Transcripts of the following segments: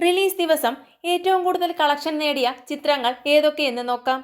Release ദിവസം ഏറ്റവും കൂടുതൽ കളക്ഷൻ നേടിയ ചിത്രങ്ങൾ ഏതൊക്കെയെന്ന് നോക്കാം.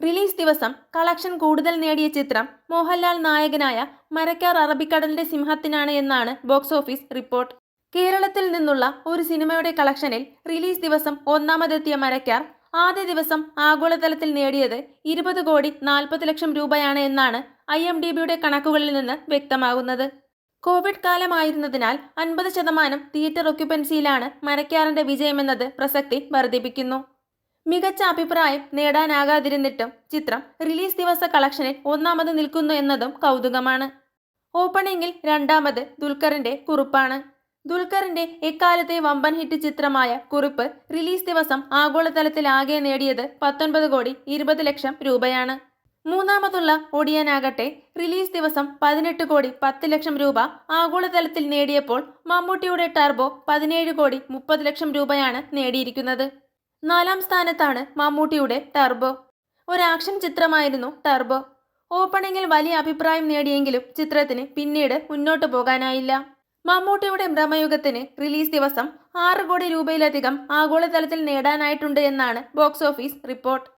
റിലീസ് ദിവസം കളക്ഷൻ കൂടുതൽ നേടിയ ചിത്രം മോഹൻലാൽ നായകനായ മരക്കാർ അറബിക്കടലിന്റെ സിംഹത്തിനാണ് എന്നാണ് ബോക്സ് ഓഫീസ് റിപ്പോർട്ട്. കേരളത്തിൽ നിന്നുള്ള ഒരു സിനിമയുടെ കളക്ഷനിൽ റിലീസ് ദിവസം ഒന്നാമതെത്തിയ മരക്കാർ ആദ്യ ദിവസം ആഗോളതലത്തിൽ നേടിയത് ഇരുപത് കോടി നാൽപ്പത് ലക്ഷം രൂപയാണ് എന്നാണ് ഐ എം ഡി ബിയുടെ കണക്കുകളിൽ നിന്ന് വ്യക്തമാകുന്നത്. കോവിഡ് കാലമായിരുന്നതിനാൽ അൻപത് ശതമാനം തിയേറ്റർ ഒക്യുപ്പൻസിയിലാണ് മരക്കാറിന്റെ വിജയമെന്നത് പ്രസക്തി വർദ്ധിപ്പിക്കുന്നു. മികച്ച അഭിപ്രായം നേടാനാകാതിരുന്നിട്ടും ചിത്രം റിലീസ് ദിവസ കളക്ഷനിൽ ഒന്നാമത് നിൽക്കുന്നു എന്നതും കൗതുകമാണ്. ഓപ്പണിംഗിൽ രണ്ടാമത് ദുൽഖറിന്റെ കുറിപ്പാണ്. ദുൽഖറിന്റെ എക്കാലത്തെ വമ്പൻ ഹിറ്റ് ചിത്രമായ കുറിപ്പ് റിലീസ് ദിവസം ആഗോളതലത്തിലാകെ നേടിയത് പത്തൊൻപത് കോടി ഇരുപത് ലക്ഷം രൂപയാണ്. മൂന്നാമതുള്ള ഒടിയനാകട്ടെ റിലീസ് ദിവസം പതിനെട്ട് കോടി പത്ത് ലക്ഷം രൂപ ആഗോളതലത്തിൽ നേടിയപ്പോൾ മമ്മൂട്ടിയുടെ ടർബോ പതിനേഴ് കോടി മുപ്പത് ലക്ഷം രൂപയാണ് നേടിയിരിക്കുന്നത്. നാലാം സ്ഥാനത്താണ് മമ്മൂട്ടിയുടെ ടർബോ. ഒരു ആക്ഷൻ ചിത്രമായിരുന്നു ടർബോ. ഓപ്പണിംഗിൽ വലിയ അഭിപ്രായം നേടിയെങ്കിലും ചിത്രത്തിന് പിന്നീട് മുന്നോട്ടു പോകാനായില്ല. മമ്മൂട്ടിയുടെ ഭ്രമയുഗത്തിന് റിലീസ് ദിവസം ആറ് കോടി രൂപയിലധികം ആഗോളതലത്തിൽ നേടാനായിട്ടുണ്ട് എന്നാണ് ബോക്സ് ഓഫീസ് റിപ്പോർട്ട്.